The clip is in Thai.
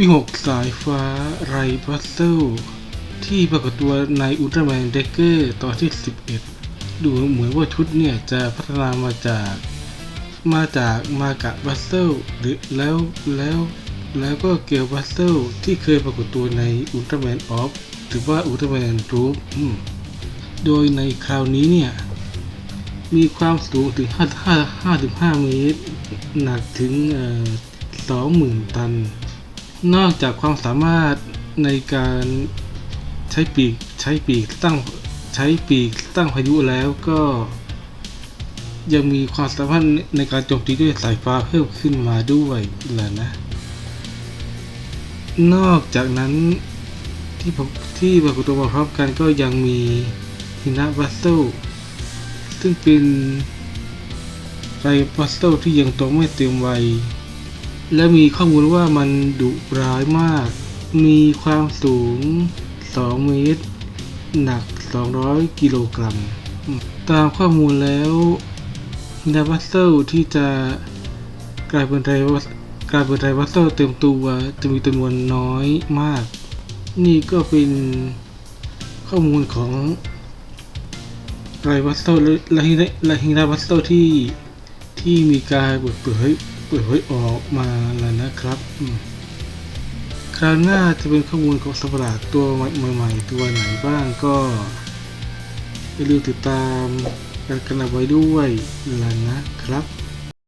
วิหกสายฟ้าไรบัสเซลที่ปรากฏตัวในอุลตร้าแมนเดกเกอร์ตอนที่ 11 ดูเหมือนว่าชุดเนี่ยจะพัฒนามาจากมาจากมากะบัสเซลหรือแล้วแล้วแล้วก็เกลบัสเซลที่เคยปรากฏตัวในอุลตร้าแมนออฟหรือว่าอุลตร้าแมนรูปโดยในคราวนี้เนี่ย มีความสูงถึง 5 55เมตร หนักถึงเอ่อ20,000 ตัน นอกจากความสามารถในการใช้ปีกใช้ปีกตั้งใช้ปีกตั้งพายุแล้วก็ ยังมีความสามารถในการโจมตีด้วยสายฟ้าเพิ่มขึ้นมาด้วยแหละนะ นอกจากนั้นที่ผมที่ปรากฏตัวมาพร้อมกันก็ยังมีฮินาบัสโซซึ่งเป็นไรบัสโซที่ยังโตไม่เต็มวัย และมีข้อมูลว่ามันดุร้ายมาก มีความสูง 2 เมตร หนัก 200 กิโลกรัม ตามข้อมูลแล้วฮินาบัสเซลที่จะกลายเป็นไรวัสกลายเป็นไรวัสเซลเต็มตัวจะมีจำนวนน้อยมาก นี่ก็เป็นข้อมูลของไรวัสเซลและฮินาหินดาบัสเซลที่ที่มีการเปิดเผย เปิดเผยออกมาแล้วนะครับ คราวหน้าจะเป็นข้อมูลของสัตว์ประหลาดตัวใหม่ๆตัวไหนบ้างก็อย่าลืมติดตามกันกันเอาไว้ด้วยแล้วนะครับ